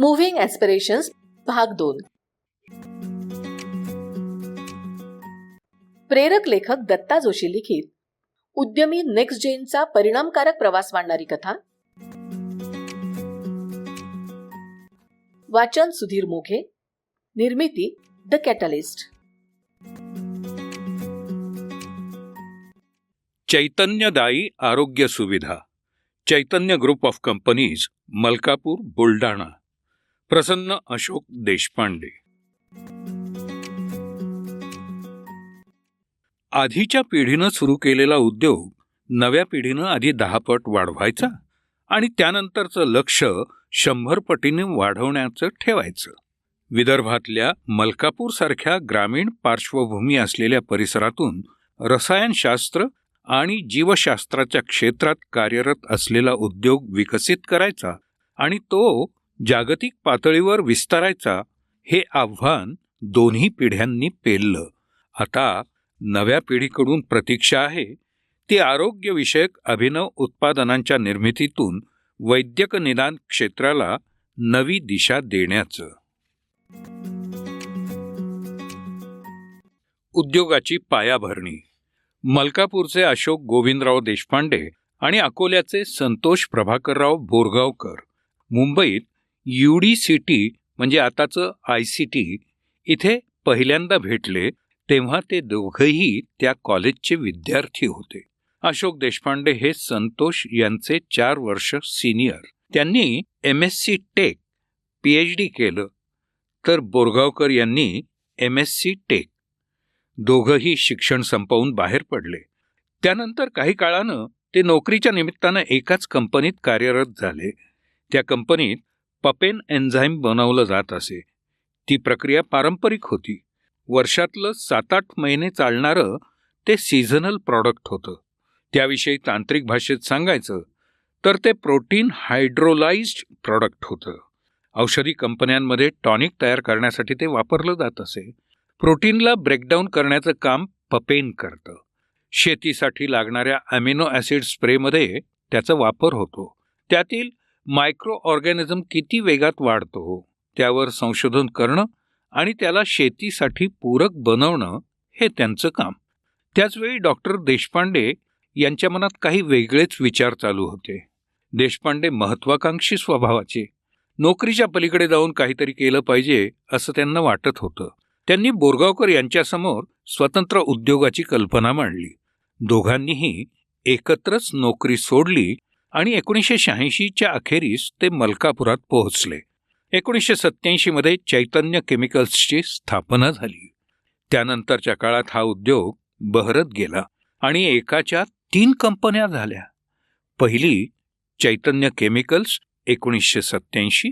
Moving aspirations भाग दोन. प्रेरक लेखक दत्ता जोशी लिखित. उद्यमी नेक्स्ट जेनचा परिणामकारक प्रवास मांडणारी कथा. वाचन सुधीर मोघे. निर्मिती द कॅटलिस्ट चैतन्यदायी आरोग्य सुविधा. Chaitanya group of companies Malkapur Buldhana. Prasanna Ashok Deshpande. आधीच्या पिढीनं सुरू केलेला उद्योग नव्या पिढीनं आधी दहा पट वाढवायचा आणि त्यानंतरचं लक्ष शंभर पटीने वाढवण्याचं ठेवायचं. विदर्भातल्या मलकापूर सारख्या ग्रामीण पार्श्वभूमी असलेल्या परिसरातून रसायनशास्त्र आणि जीवशास्त्राच्या क्षेत्रात कार्यरत असलेला उद्योग विकसित करायचा आणि तो जागतिक पातळीवर विस्तारायचा हे आव्हान दोन्ही पिढ्यांनी पेललं. आता नव्या पिढीकडून प्रतीक्षा आहे ती आरोग्यविषयक अभिनव उत्पादनांच्या निर्मितीतून वैद्यक निदान क्षेत्राला नवी दिशा देण्याचं. उद्योगाची पायाभरणी. मलकापूरचे अशोक गोविंदराव देशपांडे आणि अकोल्याचे संतोष प्रभाकरराव बोरगावकर. मुंबईत यू डी सी टी म्हणजे आताचं आय सी टी इथे पहिल्यांदा भेटले तेव्हा ते दोघंही त्या कॉलेजचे विद्यार्थी होते. अशोक देशपांडे हे संतोष यांचे चार वर्ष सिनियर. त्यांनी M S C tech P H D केलं. तर बोरगावकर यांनी एम एस सी टेक. दोघंही शिक्षण संपवून बाहेर पडले. त्यानंतर काही काळानं ते नोकरीच्या निमित्तानं एकाच कंपनीत कार्यरत झाले. त्या कंपनीत पपेन एन्झाईम बनवलं जात असे. ती प्रक्रिया पारंपरिक होती. वर्षातलं सात आठ महिने चालणारं ते सीझनल प्रॉडक्ट होतं. त्याविषयी तांत्रिक भाषेत सांगायचं तर ते प्रोटीन हायड्रोलाइज्ड प्रॉडक्ट होतं. औषधी कंपन्यांमध्ये टॉनिक तयार करण्यासाठी ते वापरलं जात असे. प्रोटीनला ब्रेकडाऊन करण्याचं काम पपेन करतं. शेतीसाठी लागणाऱ्या अमिनो ॲसिड स्प्रेमध्ये त्याचा वापर होतो. त्यातील मायक्रो ऑर्गॅनिझम किती वेगात वाढतो हो? त्यावर संशोधन करणं आणि त्याला शेतीसाठी पूरक बनवणं हे त्यांचं काम. त्याचवेळी डॉक्टर देशपांडे यांच्या मनात काही वेगळेच विचार चालू होते. देशपांडे महत्वाकांक्षी स्वभावाचे. नोकरीच्या पलीकडे जाऊन काहीतरी केलं पाहिजे असं त्यांना वाटत होतं. त्यांनी बोरगावकर यांच्यासमोर स्वतंत्र उद्योगाची कल्पना मांडली. दोघांनीही एकत्रच नोकरी सोडली आणि एकोणीसशे शहाऐंशीच्या अखेरीस ते मलकापुरात पोहोचले. एकोणीसशे सत्याऐंशीमध्ये चैतन्य केमिकल्सची स्थापना झाली. त्यानंतरच्या काळात हा उद्योग बहरत गेला आणि एकाच्या तीन कंपन्या झाल्या. पहिली चैतन्य केमिकल्स एकोणीसशे सत्याऐंशी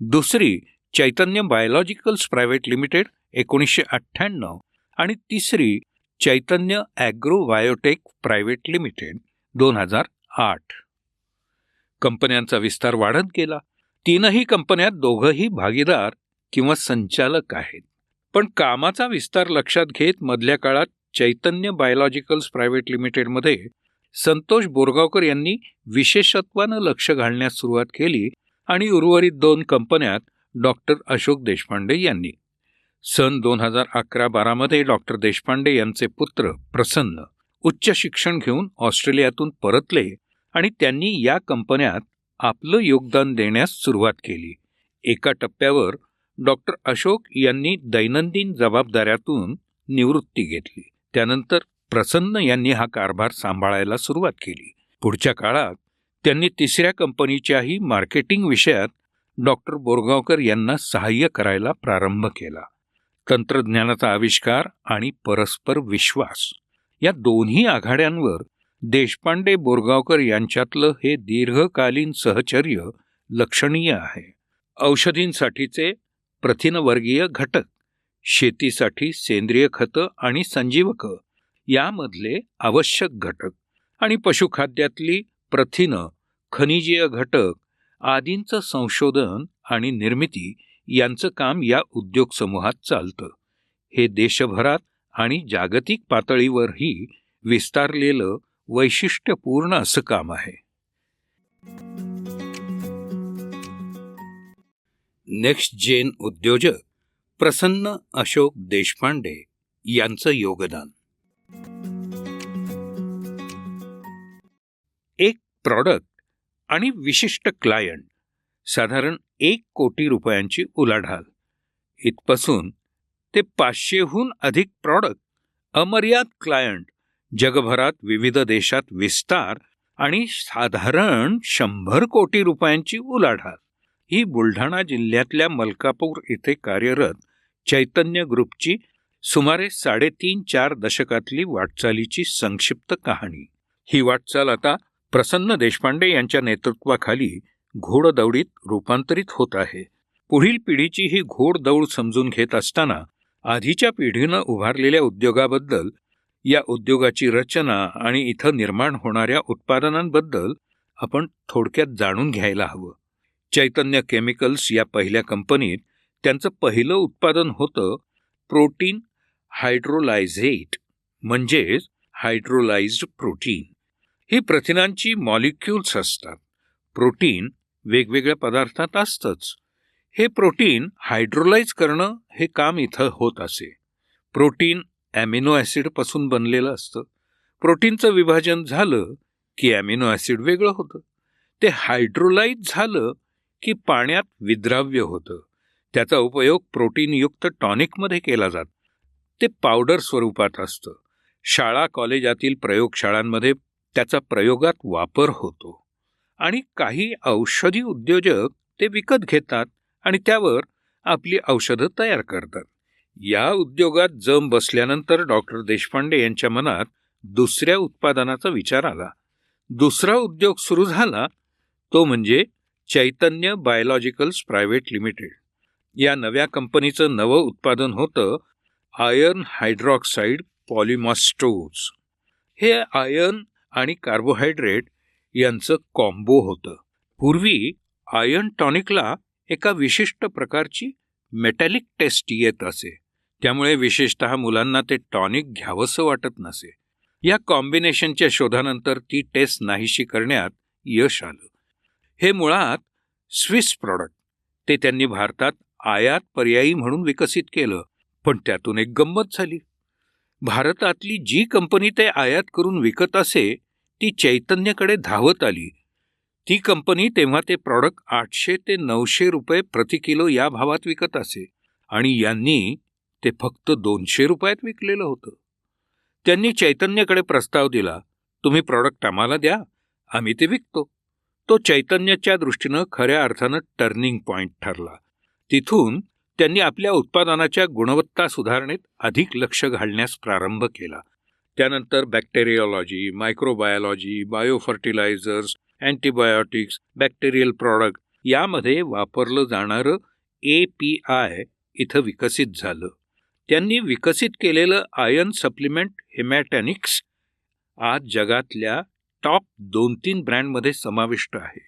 दुसरी चैतन्य बायोलॉजिकल्स प्रायव्हेट लिमिटेड एकोणीसशे अठ्ठ्याण्णव आणि तिसरी Chaitanya agro biotech private limited दोन हजार आठ. कंपन्यांचा विस्तार वाढत गेला. तीनही कंपन्यात दोघंही भागीदार किंवा संचालक आहेत. पण कामाचा विस्तार लक्षात घेत मधल्या काळात चैतन्य बायोलॉजिकल्स प्रायव्हेट लिमिटेडमध्ये संतोष बोरगावकर यांनी विशेषत्वानं लक्ष घालण्यास सुरुवात केली आणि उर्वरित दोन कंपन्यात डॉक्टर अशोक देशपांडे यांनी. सन दोन हजार अकरा बारामध्ये डॉक्टर देशपांडे यांचे पुत्र प्रसन्न उच्च शिक्षण घेऊन ऑस्ट्रेलियातून परतले आणि त्यांनी या कंपन्यात आपलं योगदान देण्यास सुरुवात केली. एका टप्प्यावर डॉक्टर अशोक यांनी दैनंदिन जबाबदाऱ्यातून निवृत्ती घेतली. त्यानंतर प्रसन्न यांनी हा कारभार सांभाळायला सुरुवात केली. पुढच्या काळात त्यांनी तिसऱ्या कंपनीच्याही मार्केटिंग विषयात डॉक्टर बोरगावकर यांना सहाय्य करायला प्रारंभ केला. तंत्रज्ञानाचा आविष्कार आणि परस्पर विश्वास या दोन्ही आघाड्यांवर देशपांडे बोरगावकर यांच्यातलं हे दीर्घकालीन सहचर्य लक्षणीय आहे. औषधींसाठीचे प्रथिनवर्गीय घटक शेतीसाठी सेंद्रिय खतं आणि संजीवकं यामधले आवश्यक घटक आणि पशुखाद्यातली प्रथिनं खनिजीय घटक आदींचं संशोधन आणि निर्मिती यांचं काम या उद्योग समूहात चालतं. हे देशभरात आणि जागतिक पातळीवरही विस्तारलेलं वैशिष्ट्यपूर्ण असं काम आहे. नेक्स्ट जेन उद्योजक प्रसन्न अशोक देशपांडे यांचं योगदान. एक प्रॉडक्ट आणि विशिष्ट क्लायंट साधारण एक कोटी रुपयांची उलाढाल. इथपासून ते पाचशेहून अधिक प्रॉडक्ट अमर्याद क्लायंट जगभरात विविध देशात विस्तार आणि साधारण शंभर कोटी रुपयांची उलाढाल. ही बुलढाणा जिल्ह्यातल्या मलकापूर येथे कार्यरत चैतन्य ग्रुपची सुमारे साडेतीन चार दशकातली वाटचालीची संक्षिप्त कहाणी. ही वाटचाल आता प्रसन्न देशपांडे यांच्या नेतृत्वाखाली घोडदौडीत रूपांतरित होत आहे. पुढील पिढीची ही घोडदौड समजून घेत असताना आधीच्या पिढीनं उभारलेल्या उद्योगाबद्दल या उद्योगाची रचना आणि इथं निर्माण होणाऱ्या उत्पादनांबद्दल आपण थोडक्यात जाणून घ्यायला हवं. चैतन्य केमिकल्स या पहिल्या कंपनीत त्यांचं पहिलं उत्पादन होतं प्रोटीन हायड्रोलायझेट म्हणजेच हायड्रोलाइज्ड प्रोटीन. ही प्रथिनांची मॉलिक्युल्स असतात. प्रोटीन वेगवेगळ्या पदार्थात असतंच. हे प्रोटीन हायड्रोलाइज करणं हे काम इथं होत असे. प्रोटीन ॲमिनो ॲसिडपासून बनलेलं असतं. प्रोटीनचं विभाजन झालं की ॲमिनो ॲसिड वेगळं होतं. ते हायड्रोलाईज झालं की पाण्यात विद्राव्य होतं. त्याचा उपयोग प्रोटीनयुक्त टॉनिकमध्ये केला जातो. ते पावडर स्वरूपात असतं. शाळा कॉलेजातील प्रयोगशाळांमध्ये त्याचा प्रयोगात वापर होतो. आणि काही औषधी उद्योजक ते विकत घेतात आणि त्यावर आपली औषधं तयार करतात. या उद्योगात जम बसल्यानंतर डॉक्टर देशपांडे यांच्या मनात दुसऱ्या उत्पादनाचा विचार आला. दुसरा उद्योग सुरू झाला तो म्हणजे चैतन्य बायोलॉजिकल्स प्रायव्हेट लिमिटेड. या नव्या कंपनीचं नवं उत्पादन होतं आयर्न हायड्रॉक्साईड पॉलिमॉस्टोज. हे आयर्न आणि कार्बोहायड्रेट यांचं कॉम्बो होतं. पूर्वी आयर्न टॉनिकला एका विशिष्ट प्रकारची मेटॅलिक टेस्ट येत असे. त्यामुळे विशेषत मुलांना ते टॉनिक घ्यावंसं वाटत नसे. या कॉम्बिनेशनच्या शोधानंतर ती टेस्ट नाहीशी करण्यात यश आलं. हे मुळात स्विस प्रॉडक्ट. ते त्यांनी भारतात आयात पर्यायी म्हणून विकसित केलं पण त्यातून एक गंमत झाली. भारतातली जी कंपनी ते आयात करून विकत असे ती चैतन्यकडे धावत आली. ती कंपनी तेव्हा ते प्रॉडक्ट आठशे ते नऊशे रुपये प्रति किलो या भावात विकत असे आणि यांनी ते फक्त दोनशे रुपयात विकलेलं होतं. त्यांनी चैतन्यकडे प्रस्ताव दिला तुम्ही प्रॉडक्ट आम्हाला द्या आम्ही ते विकतो. तो चैतन्याच्या दृष्टीनं खऱ्या अर्थानं टर्निंग पॉइंट ठरला. तिथून त्यांनी आपल्या उत्पादनाच्या गुणवत्ता सुधारणेत अधिक लक्ष घालण्यास प्रारंभ केला. त्यानंतर bacteriology microbiology biofertilizers antibiotics bacterial product यामध्ये वापरलं जाणारं ए पी आय इथं विकसित झालं. त्यांनी विकसित केलेलं आयर्न सप्लिमेंट हेमॅटॅनिक्स आज जगातल्या टॉप दोन तीन ब्रँडमध्ये समाविष्ट आहे.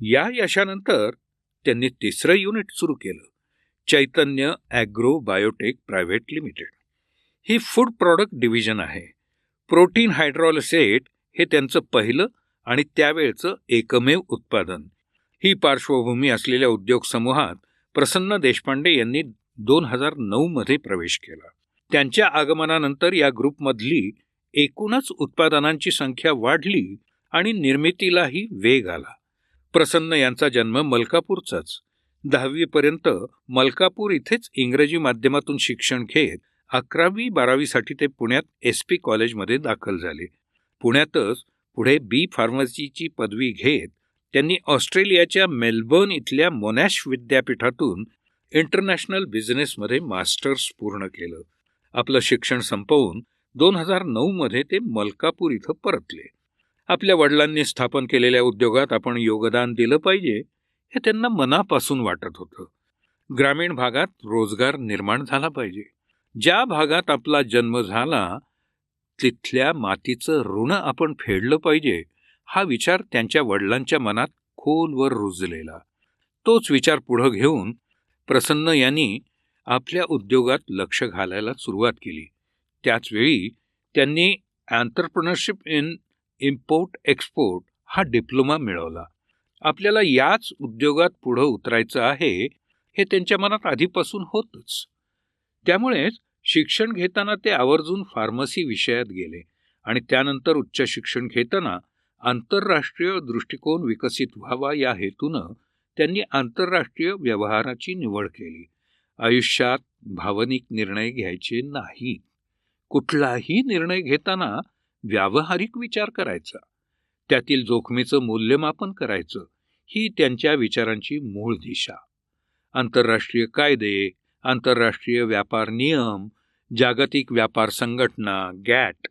या यशानंतर त्यांनी तिसरं युनिट सुरू केलं Chaitanya agro biotech private limited. ही फूड प्रॉडक्ट डिव्हिजन आहे. प्रोटीन हायड्रॉलसेट हे त्यांचं पहिलं आणि त्यावेळचं एकमेव उत्पादन. ही पार्श्वभूमी असलेल्या उद्योग समूहात प्रसन्न देशपांडे यांनी दोन हजार नऊमध्ये प्रवेश केला. त्यांच्या आगमनानंतर या ग्रुपमधली एकूणच उत्पादनांची संख्या वाढली आणि निर्मितीलाही वेग आला. प्रसन्न यांचा जन्म मलकापूरचाच. दहावीपर्यंत मलकापूर इथेच इंग्रजी माध्यमातून शिक्षण घेत अकरावी बारावीसाठी ते पुण्यात एस पी कॉलेजमध्ये दाखल झाले. पुण्यातच पुढे बी फार्मसीची पदवी घेत त्यांनी ऑस्ट्रेलियाच्या मेलबर्न इथल्या मोनॅश विद्यापीठातून इंटरनॅशनल बिझनेसमध्ये मास्टर्स पूर्ण केलं. आपलं शिक्षण संपवून दोन हजार नऊमध्ये ते मलकापूर इथं परतले. आपल्या वडिलांनी स्थापन केलेल्या उद्योगात आपण योगदान दिलं पाहिजे हे त्यांना मनापासून वाटत होतं. ग्रामीण भागात रोजगार निर्माण झाला पाहिजे. ज्या भागात आपला जन्म झाला तिथल्या मातीचं ऋण आपण फेडलं पाहिजे हा विचार त्यांच्या वडिलांच्या मनात खोलवर रुजलेला. तोच विचार पुढं घेऊन प्रसन्न यांनी आपल्या उद्योगात लक्ष घालायला सुरुवात केली. त्याचवेळी त्यांनी अँटरप्रनरशिप इन इम्पोर्ट एक्सपोर्ट हा डिप्लोमा मिळवला. आपल्याला याच उद्योगात पुढं उतरायचं आहे हे त्यांच्या मनात आधीपासून होतच. त्यामुळेच शिक्षण घेताना ते आवर्जून फार्मसी विषयात गेले आणि त्यानंतर उच्च शिक्षण घेताना आंतरराष्ट्रीय दृष्टिकोन विकसित व्हावा या हेतूनं त्यांनी आंतरराष्ट्रीय व्यवहाराची निवड केली. आयुष्यात भावनिक निर्णय घ्यायचे नाही कुठलाही निर्णय घेताना व्यावहारिक विचार करायचा. त्यातील जोखमीचं मूल्यमापन करायचं ही त्यांच्या विचारांची मूळ दिशा. आंतरराष्ट्रीय कायदे आंतरराष्ट्रीय व्यापार नियम जागतिक व्यापार संघटना गॅट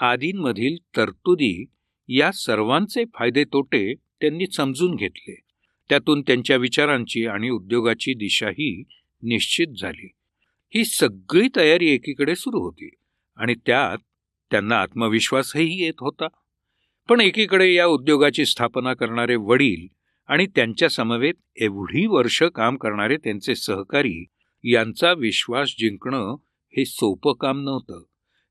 आदींमधील तरतुदी या सर्वांचे फायदे तोटे त्यांनी समजून घेतले. त्यातून त्यांच्या विचारांची आणि उद्योगाची दिशाही निश्चित झाली. ही सगळी तयारी एकीकडे सुरू होती आणि त्यात त्यांना आत्मविश्वासही येत होता. पण एकीकडे या उद्योगाची स्थापना करणारे वडील आणि त्यांच्या समवेत एवढी वर्ष काम करणारे त्यांचे सहकारी यांचा विश्वास जिंकणं हे सोपं काम नव्हतं.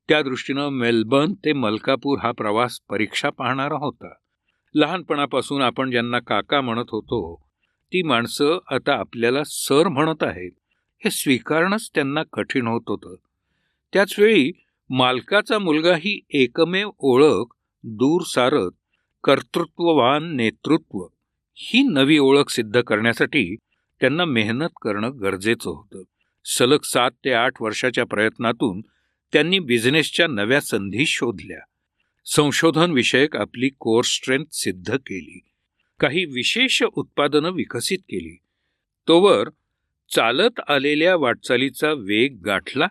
त्या दृष्टीनं मेलबर्न ते मलकापूर हा प्रवास परीक्षा पाहणारा होता. लहानपणापासून आपण ज्यांना काका म्हणत होतो ती माणसं आता आपल्याला सर म्हणत आहेत. हे स्वीकारणंच त्यांना कठीण होत होतं. त्याचवेळी मालकाचा मुलगा ही एकमेव ओळख दूर सारत कर्तृत्ववान नेतृत्व ही नवी ओळख सिद्ध करण्यासाठी त्यांना मेहनत करणं गरजेचं होतं. सलग सात ते आठ वर्षाच्या प्रयत्नातून त्यांनी बिझनेसच्या नव्या संधी शोधल्या. संशोधन विषयक आपली कोर स्ट्रेंथ सिद्ध केली. काही विशेष उत्पादनं विकसित केली. तोवर चालत आलेल्या वाटचालीचा वेग गाठला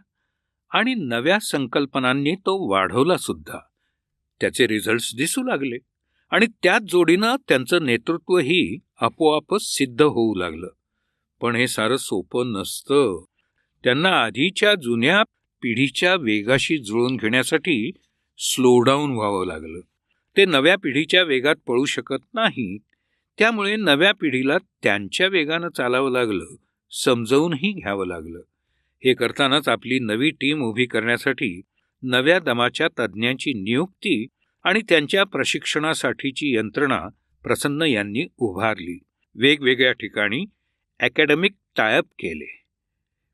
आणि नव्या संकल्पनांनी तो वाढवला सुद्धा. त्याचे रिझल्ट्स दिसू लागले आणि त्याच जोडीनं त्यांचं नेतृत्वही आपोआपच सिद्ध होऊ लागलं. पण हे सारं सोपं नसतं. त्यांना आधीच्या जुन्या पिढीच्या वेगाशी जुळून घेण्यासाठी स्लो डाऊन व्हावं लागलं. ते नव्या पिढीच्या वेगात पळू शकत नाही त्यामुळे नव्या पिढीला त्यांच्या वेगानं चालावं लागलं समजवूनही घ्यावं लागलं. हे करतानाच आपली नवी टीम उभी करण्यासाठी नव्या दमाच्या तज्ज्ञांची नियुक्ती आणि त्यांच्या प्रशिक्षणासाठीची यंत्रणा प्रसन्न यांनी उभारली. वेगवेगळ्या ठिकाणी अकॅडमिक टायअप केले.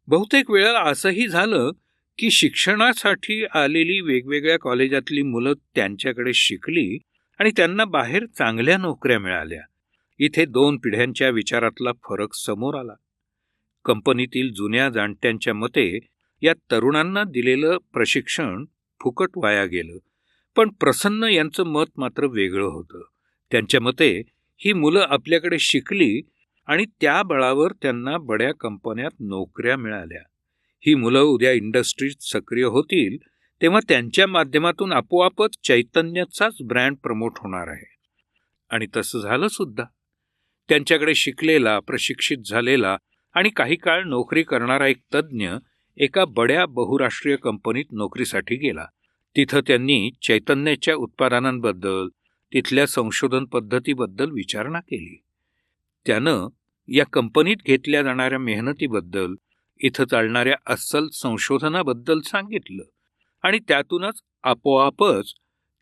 बहुतेक वेळा असंही झालं की शिक्षणासाठी आलेली वेगवेगळ्या कॉलेजातली मुलं त्यांच्याकडे शिकली आणि त्यांना बाहेर चांगल्या नोकऱ्या मिळाल्या. इथे दोन पिढ्यांच्या विचारातला फरक समोर आला. कंपनीतील जुन्या जाणत्यांच्या मते या तरुणांना दिलेलं प्रशिक्षण फुकट वाया गेलं. पण प्रसन्न यांचं मत मात्र वेगळं होतं. त्यांच्या मते ही मुलं आपल्याकडे शिकली आणि त्या बळावर त्यांना बड्या कंपन्यात नोकऱ्या मिळाल्या. ही मुलं उद्या इंडस्ट्रीत सक्रिय होतील तेव्हा त्यांच्या माध्यमातून आपोआपच चैतन्याचाच ब्रँड प्रमोट होणार आहे. आणि तसं झालं सुद्धा. त्यांच्याकडे शिकलेला प्रशिक्षित झालेला आणि काही काळ नोकरी करणारा एक तज्ज्ञ एका बड्या बहुराष्ट्रीय कंपनीत नोकरीसाठी गेला. तिथं त्यांनी चैतन्याच्या उत्पादनांबद्दल तिथल्या संशोधन पद्धतीबद्दल विचारणा केली. त्यानं या कंपनीत घेतल्या जाणाऱ्या मेहनतीबद्दल इथं चालणाऱ्या अस्सल संशोधनाबद्दल सांगितलं आणि त्यातूनच आपोआपच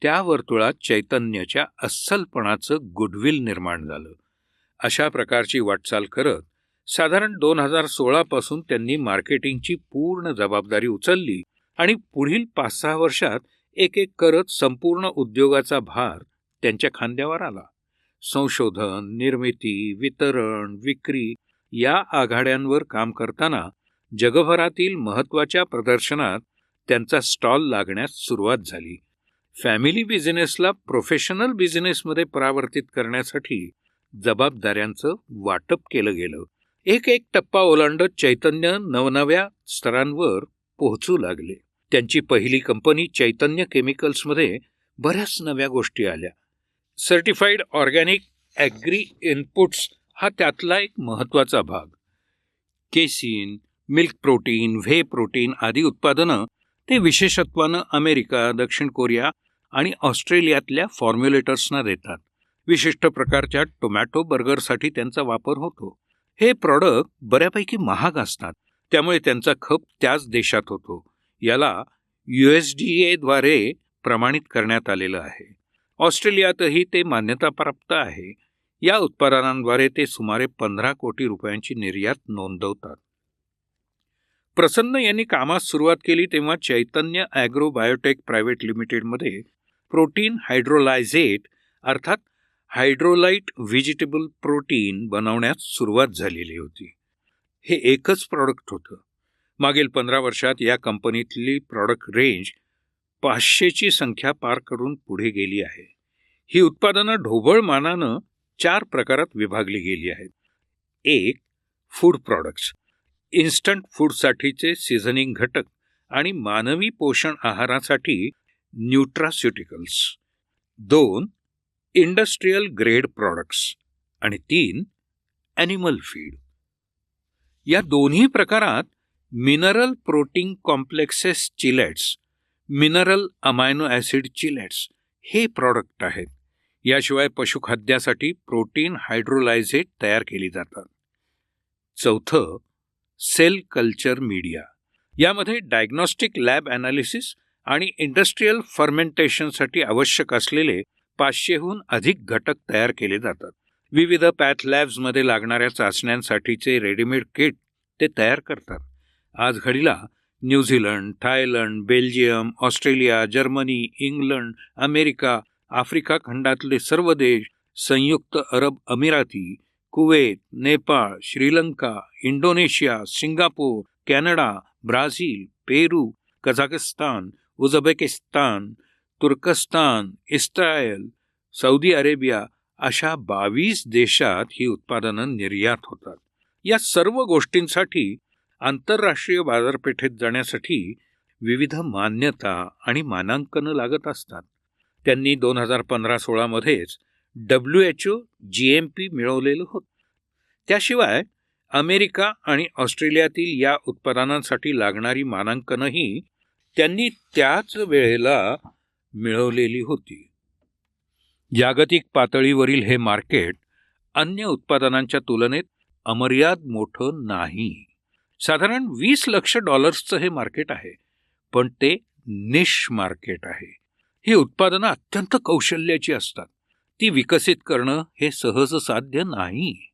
त्या वर्तुळात चैतन्याच्या अस्सलपणाचं गुडविल निर्माण झालं. अशा प्रकारची वाटचाल करत साधारण दोन हजार सोळापासून त्यांनी मार्केटिंगची पूर्ण जबाबदारी उचलली आणि पुढील पाच सहा वर्षात एक एक करत संपूर्ण उद्योगाचा भार त्यांच्या खांद्यावर आला. संशोधन निर्मिती वितरण विक्री या आघाड्यांवर काम करताना जगभरातील महत्त्वाच्या प्रदर्शनात त्यांचा स्टॉल लागण्यास सुरुवात झाली. फॅमिली बिझनेसला प्रोफेशनल बिझनेसमध्ये परावर्तित करण्यासाठी जबाबदाऱ्यांचं वाटप केलं गेलं. एक एक टप्पा ओलांडत चैतन्य नवनव्या स्तरांवर पोहोचू लागले. त्यांची पहिली कंपनी चैतन्य केमिकल्समध्ये बऱ्याच नव्या गोष्टी आल्या. सर्टिफाईड ऑर्गॅनिक ॲग्री इनपुट्स हा त्यातला एक महत्त्वाचा भाग. Casein milk protein whey protein आदी उत्पादनं ते विशेषत्वानं अमेरिका दक्षिण कोरिया आणि ऑस्ट्रेलियातल्या फॉर्म्युलेटर्सना देतात. विशिष्ट प्रकारच्या टोमॅटो बर्गरसाठी त्यांचा वापर होतो. हे प्रॉडक्ट बऱ्यापैकी महाग असतात. त्यामुळे त्यांचा खप त्याच देशात होतो. याला यू एस डी एद्वारे प्रमाणित करण्यात आलेलं आहे. ऑस्ट्रेलियातही ते मान्यताप्राप्त आहे. या उत्पादनांद्वारे ते सुमारे पंधरा कोटी रुपयांची निर्यात नोंदवतात. प्रसन्न यांनी कामास सुरुवात केली तेव्हा चैतन्य ॲग्रो बायोटेक प्रायव्हेट लिमिटेडमध्ये प्रोटीन हायड्रोलायझेट अर्थात हायड्रोलाइट व्हेजिटेबल प्रोटीन बनवण्यास सुरुवात झालेली होती. हे एकच प्रॉडक्ट होतं. मागील पंधरा वर्षात या कंपनीतली प्रॉडक्ट रेंज पाचशेची संख्या पार करून पुढे गेली आहे. ही उत्पादनं ढोबळ मानानं चार प्रकारात विभागली गेली आहेत. एक फूड प्रॉडक्ट्स. इन्स्टंट फूडसाठीचे सिझनिंग घटक आणि मानवी पोषण आहारासाठी न्यूट्रास्युटिकल्स. दोन इंडस्ट्रीयल ग्रेड प्रॉडक्ट्स. आणि तीन ॲनिमल फीड. या दोन्ही प्रकारात mineral protein complexes chelates mineral amino acid chelates हे प्रॉडक्ट आहेत. याशिवाय पशुखाद्यासाठी प्रोटीन हायड्रोलायझेट तयार केली जातात. चौथं सेल कल्चर मीडिया. यामध्ये डायग्नॉस्टिक लॅब ॲनालिसिस आणि इंडस्ट्रीयल फर्मेंटेशनसाठी आवश्यक असलेले पाचशेहून अधिक घटक तयार केले जातात. विविध पॅथ लॅब्समध्ये लागणाऱ्या चाचण्यांसाठीचे रेडीमेड किट ते तयार करतात. आज घडीला New Zealand Thailand Belgium Australia Germany England America Africa खंडातले सर्व देश संयुक्त अरब अमिराती Kuwait Nepal Sri Lanka Indonesia Singapore Canada Brazil Peru Kazakhstan Uzbekistan तुर्कस्तान इस्रायल सौदी अरेबिया अशा बावीस देशात ही उत्पादनं निर्यात होतात. या सर्व गोष्टींसाठी आंतरराष्ट्रीय बाजारपेठेत जाण्यासाठी विविध मान्यता आणि मानांकनं लागत असतात. त्यांनी दोन हजार पंधरा सोळामध्येच W H O G M P मिळवलेलं होतं. त्याशिवाय अमेरिका आणि ऑस्ट्रेलियातील या उत्पादनांसाठी लागणारी मानांकनही त्यांनी त्याच वेळेला मिळवलेली होती. जागतिक पातळीवरील हे मार्केट अन्य उत्पादनांच्या तुलनेत अमर्याद मोठं नाही. साधारण वीस लक्ष डॉलर्सचं हे मार्केट आहे पण ते निश मार्केट आहे. ही उत्पादनं अत्यंत कौशल्याची असतात. ती विकसित करणं हे सहज साध्य नाही.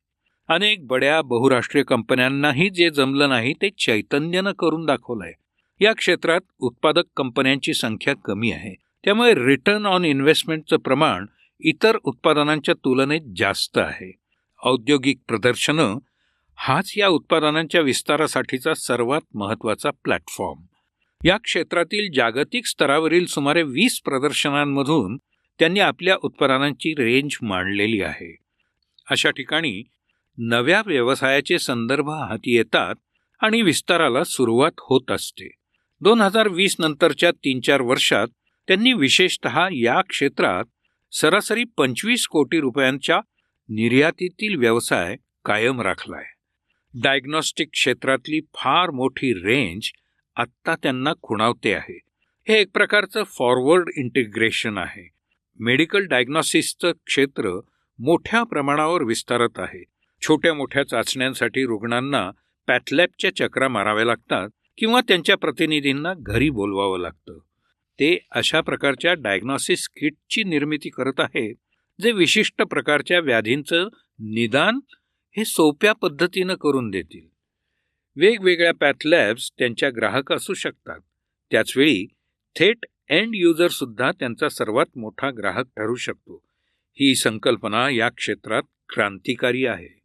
अनेक बड्या बहुराष्ट्रीय कंपन्यांनाही जे जमलं नाही ते चैतन्यानं करून दाखवलंय. या क्षेत्रात उत्पादक कंपन्यांची संख्या कमी आहे. त्यामुळे रिटर्न ऑन इन्व्हेस्टमेंटचं प्रमाण इतर उत्पादनांच्या तुलनेत जास्त आहे. औद्योगिक प्रदर्शनं हाच या उत्पादनांच्या विस्तारासाठीचा सर्वात महत्त्वाचा प्लॅटफॉर्म या क्षेत्रातील जागतिक स्तरावरील सुमारे वीस प्रदर्शनांमधून त्यांनी आपल्या उत्पादनांची रेंज मांडलेली आहे. अशा ठिकाणी नव्या व्यवसायाचे संदर्भ हाती येतात आणि विस्ताराला सुरुवात होत असते. दोन हजार वीस नंतरच्या तीन चार वर्षात त्यांनी विशेषत या क्षेत्रात सरासरी पंचवीस कोटी रुपयांच्या निर्यातीतील व्यवसाय कायम राखलाय. डायग्नॉस्टिक क्षेत्रातली फार मोठी रेंज आत्ता त्यांना खुणावते आहे. हे एक प्रकारचं फॉरवर्ड इंटिग्रेशन आहे. मेडिकल डायग्नॉसिसचं क्षेत्र मोठ्या प्रमाणावर विस्तारत आहे. छोट्या मोठ्या चाचण्यांसाठी रुग्णांना पॅथलॅबच्या चक्रा माराव्या लागतात किंवा त्यांच्या प्रतिनिधींना घरी बोलवावं लागतं. ते अशा प्रकारच्या डायग्नॉसिस किटची निर्मिती करत आहेत जे विशिष्ट प्रकारच्या व्याधींचं निदान हे सोप्या पद्धतीनं करून देतील. वेगवेगळ्या पॅथलॅब्स त्यांच्या ग्राहक असू शकतात. त्याचवेळी थेट एंड युजरसुद्धा त्यांचा सर्वात मोठा ग्राहक ठरू शकतो. ही संकल्पना या क्षेत्रात क्रांतिकारी आहे.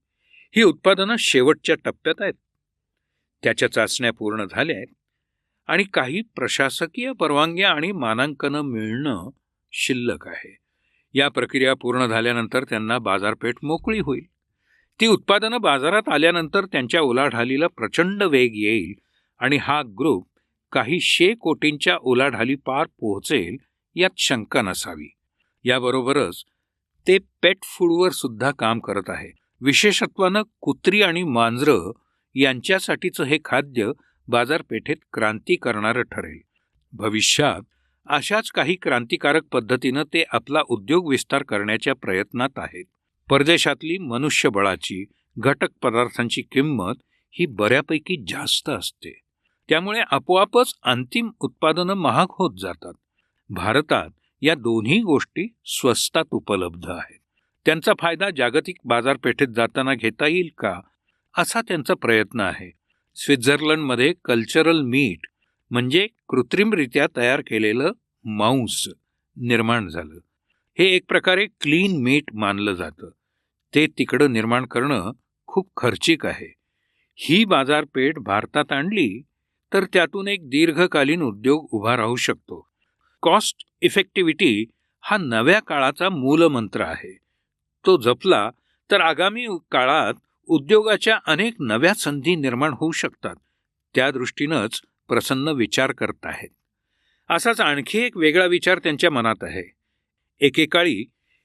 ही उत्पादनं शेवटच्या टप्प्यात आहेत. त्याच्या चाचण्या पूर्ण झाल्या आहेत. आणि काही प्रशासकीय परवानग्या आणि मानांकनं मिळणं शिल्लक आहे. या प्रक्रिया पूर्ण झाल्यानंतर त्यांना बाजारपेठ मोकळी होईल. ती उत्पादनं बाजारात आल्यानंतर त्यांच्या उलाढालीला प्रचंड वेग येईल आणि हा ग्रुप काही शे कोटींच्या उलाढाली पार पोहोचेल यात शंका नसावी. याबरोबरच ते पेट फूडवर सुद्धा काम करत आहे. विशेषत्वानं कुत्री आणि मांजरं यांच्यासाठीचं हे खाद्य बाजारपेठेत क्रांती करणारं ठरेल. भविष्यात अशाच काही क्रांतिकारक पद्धतीनं ते आपला उद्योग विस्तार करण्याच्या प्रयत्नात आहेत. परदेशातली मनुष्यबळाची घटक पदार्थांची किंमत ही बऱ्यापैकी जास्त असते. त्यामुळे आपोआपच अंतिम उत्पादनं महाग होत जातात. भारतात या दोन्ही गोष्टी स्वस्तात उपलब्ध आहेत. त्यांचा फायदा जागतिक बाजारपेठेत जाताना घेता येईल का? असा त्यांचा प्रयत्न आहे. स्वित्झर्लंडमध्ये कल्चरल मीट म्हणजे कृत्रिमरित्या तयार केलेलं मांस निर्माण झालं. हे एक प्रकारे क्लीन मीट मानलं जातं. ते तिकडं निर्माण करणं खूप खर्चिक आहे. ही बाजारपेठ भारतात आणली तर त्यातून एक दीर्घकालीन उद्योग उभा राहू शकतो. कॉस्ट इफेक्टिव्हिटी हा नव्या काळाचा मूलमंत्र आहे. तो जपला तर आगामी काळात उद्योगाच्या अनेक नव्या संधी निर्माण होऊ शकतात. त्या दृष्टीनंच प्रसन्न विचार करत आहेत. असाच आणखी एक वेगळा विचार त्यांच्या मनात आहे. एकेकाळी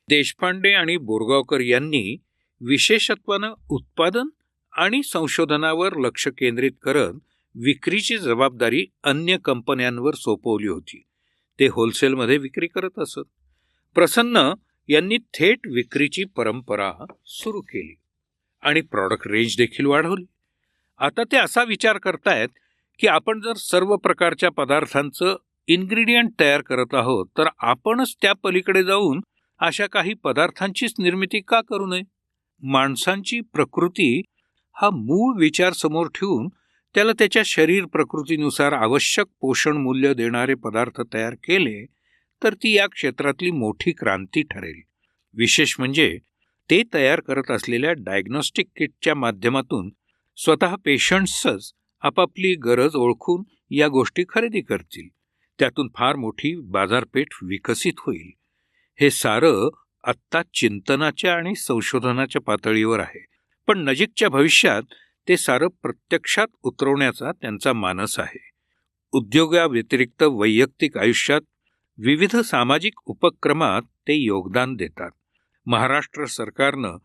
देशपांडे आणि बोरगावकर यांनी विशेषत्वानं उत्पादन आणि संशोधनावर लक्ष केंद्रित करत विक्रीची जबाबदारी अन्य कंपन्यांवर सोपवली होती. ते होलसेलमध्ये विक्री करत असत. प्रसन्न यांनी थेट विक्रीची परंपरा सुरू केली आणि प्रॉडक्ट रेंज देखील वाढवली. आता ते असा विचार करतायत की आपण जर सर्व प्रकारच्या पदार्थांचं इन्ग्रेडियंट तयार करत आहोत तर आपणच त्या पलीकडे जाऊन अशा काही पदार्थांचीच निर्मिती का करू नये? माणसांची प्रकृती हा मूळ विचार समोर ठेवून त्याला त्याच्या शरीर प्रकृतीनुसार आवश्यक पोषण मूल्य देणारे पदार्थ तयार केले तर ती या क्षेत्रातली मोठी क्रांती ठरेल. विशेष म्हणजे ते तयार करत असलेल्या डायग्नॉस्टिक किटच्या माध्यमातून स्वतः पेशंट्सच आपापली गरज ओळखून या गोष्टी खरेदी करतील. त्यातून फार मोठी बाजारपेठ विकसित होईल. हे सारं आत्ता चिंतनाच्या आणि संशोधनाच्या पातळीवर आहे. पण नजीकच्या भविष्यात ते सारं प्रत्यक्षात उतरवण्याचा त्यांचा मानस आहे. उद्योगाव्यतिरिक्त वैयक्तिक आयुष्यात विविध सामाजिक उपक्रमात ते योगदान देतात. महाराष्ट्र सरकारनं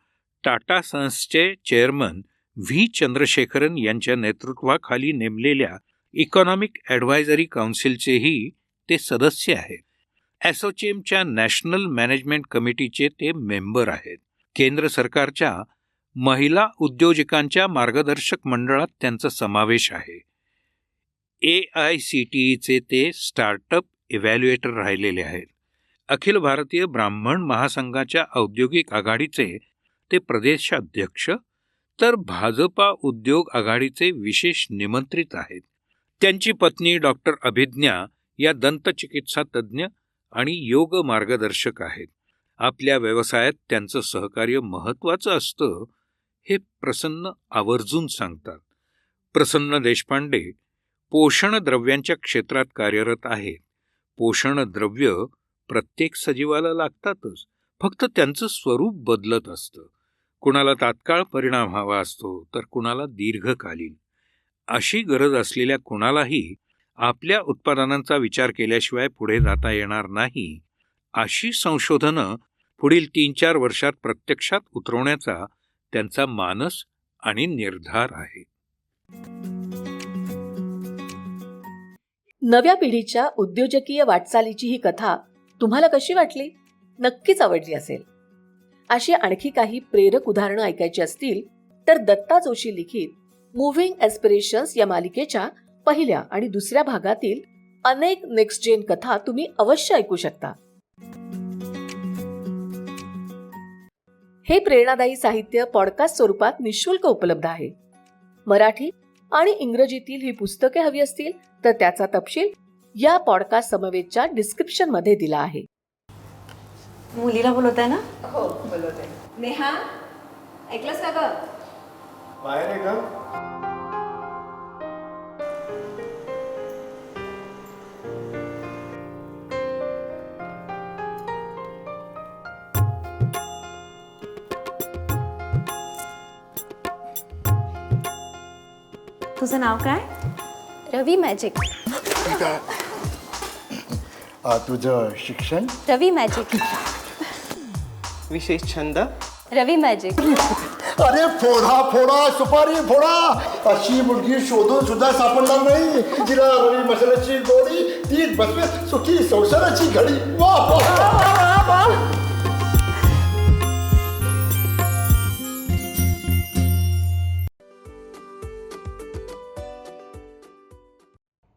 टाटा सन्सचे चेअरमन व्ही. चंद्रशेखरन यांच्या नेतृत्वाखाली नेमलेल्या इकॉनॉमिक ॲडव्हायझरी काउन्सिलचेही ते सदस्य आहेत. ॲसोचेमच्या नॅशनल मॅनेजमेंट कमिटीचे ते मेंबर आहेत. केंद्र सरकारच्या महिला उद्योजकांच्या मार्गदर्शक मंडळात त्यांचा समावेश आहे. ए आय सी टी ईचे ते स्टार्टअप इव्हॅल्युएटर राहिलेले आहेत. अखिल भारतीय ब्राह्मण महासंघाच्या औद्योगिक आघाडीचे ते प्रदेशाध्यक्ष तर भाजपा उद्योग आघाडीचे विशेष निमंत्रित आहेत. त्यांची पत्नी डॉक्टर अभिज्ञा या दंतचिकित्सा तज्ज्ञ आणि योग मार्गदर्शक आहेत. आपल्या व्यवसायात त्यांचं सहकार्य महत्त्वाचं असतं हे प्रसन्न आवर्जून सांगतात. प्रसन्न देशपांडे पोषण द्रव्यांच्या क्षेत्रात कार्यरत आहेत. पोषण द्रव्य प्रत्येक सजीवाला लागतातच. फक्त त्यांचं स्वरूप बदलत असतं. कुणाला तात्काळ परिणाम हवा असतो तर कुणाला दीर्घकालीन. अशी गरज असलेल्या कुणालाही आपल्या उत्पादनांचा विचार केल्याशिवाय पुढे जाता येणार नाही अशी संशोधनं पुढील तीन चार वर्षात प्रत्यक्षात उतरवण्याचा त्यांचा मानस आणि निर्धार आहे. नव्या पिढीच्या उद्योजकीय वाटचालीची ही कथा तुम्हाला कशी वाटली? नक्कीच आवडली असेल. अशी आणखी काही प्रेरक उदाहरणं ऐकायची असतील तर दत्ता जोशी लिखित मुव्हिंग एस्पिरेशन्स या मालिकेच्या पहिल्या आणि दुसऱ्या भागातील अनेक नेक्स्ट जेन कथा तुम्ही अवश्य ऐकू शकता. हे प्रेरणादायी साहित्य पॉडकास्ट स्वरूपात निशुल्क उपलब्ध आहे. मराठी आणि इंग्रजीतील ही पुस्तके हवी असतील तर त्याचा तपशील या पॉडकास्ट समवेतच्या डिस्क्रिप्शनमध्ये दिला आहे. मुलीला बोलवत आहे ना? हो बोलवते. नेहा ऐकलंस का ग? बाहेर आहे का तुझं नाव काय रवी मॅजिक ठीक आहे आ, तुझं शिक्षण रवी मॅजिक विशेष छंद रवी मॅजिक अरे फोडा फोडा सुपारी फोडा अशी मुलगी शोधून सुद्धा सापडणार नाही जिला रवी मसाल्याची गोडी ती बसवे सुखी संसाराची घडी वा.